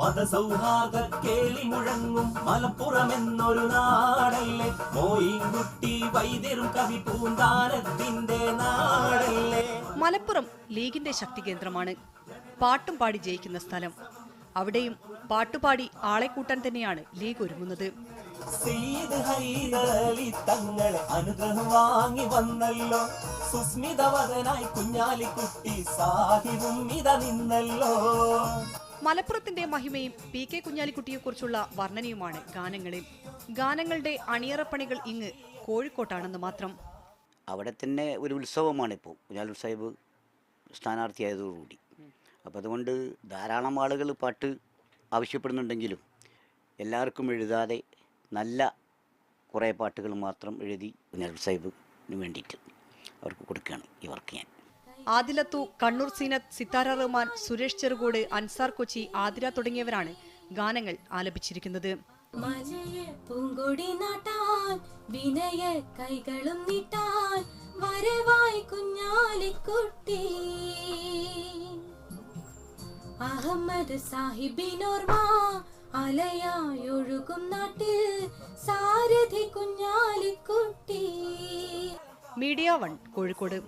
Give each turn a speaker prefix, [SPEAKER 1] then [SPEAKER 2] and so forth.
[SPEAKER 1] മതസൗഹാർദ്ദ കേളി മുഴങ്ങും മലപ്പുറം എന്നൊരു നാടല്ലേ? മോയിൻകുട്ടി വൈദ്യരും കവി പൂന്താനത്തിന്റെ നാടല്ലേ?
[SPEAKER 2] മലപ്പുറം ലീഗിന്റെ ശക്തി കേന്ദ്രമാണ്. പാട്ടും പാടി ജയിക്കുന്ന സ്ഥലം. അവിടെയും പാട്ടുപാടി ആളെ കൂട്ടാൻ തന്നെയാണ് ലീഗ് ഒരുങ്ങുന്നത്.
[SPEAKER 1] സെയ്ദ് ഹൈദരലി തങ്ങളെ അനുഗ്രഹം വാങ്ങി വന്നല്ലോ. സുസ്മിതവദനായി കുഞ്ഞാലിക്കുട്ടി സാഹിബും ഇത നിന്നല്ലോ.
[SPEAKER 2] മലപ്പുറത്തിന്റെ മഹിമയും പി കെ കുഞ്ഞാലിക്കുട്ടിയെക്കുറിച്ചുള്ള വർണനയുമാണ് ഗാനങ്ങളിൽ. ഗാനങ്ങളുടെ അണിയറപ്പണികൾ ഇങ്ങ് കോഴിക്കോട്ടാണെന്ന് മാത്രം.
[SPEAKER 3] അവിടെ തന്നെ ഒരു ഉത്സവമാണ് ഇപ്പോൾ കുഞ്ഞാലൂർ സാഹിബ് സ്ഥാനാർത്ഥിയായതോടുകൂടി. അപ്പോൾ അതുകൊണ്ട് ധാരാളം ആളുകൾ പാട്ട് ആവശ്യപ്പെടുന്നുണ്ടെങ്കിലും എല്ലാവർക്കും എഴുതാതെ നല്ല കുറേ പാട്ടുകൾ മാത്രം എഴുതി കുഞ്ഞാലൂർ സാഹിബിന് വേണ്ടിയിട്ട് അവർക്ക് കൊടുക്കുകയാണ് ഈ വർക്ക് ഞാൻ.
[SPEAKER 2] ആദിലത്തു കണ്ണൂർ സീനത്ത് സിത്താര റഹ്മാൻ സുരേഷ് ചെറുകോട് അൻസാർ കൊച്ചി ആതിര തുടങ്ങിയവരാണ് ഗാനങ്ങൾ ആലപിച്ചിരിക്കുന്നത്.
[SPEAKER 4] പൂങ്കൊടി കൈകളും അഹമ്മദ് ഒഴുകും നാട്ടിൽ
[SPEAKER 2] മീഡിയ വൺ കോഴിക്കോട്.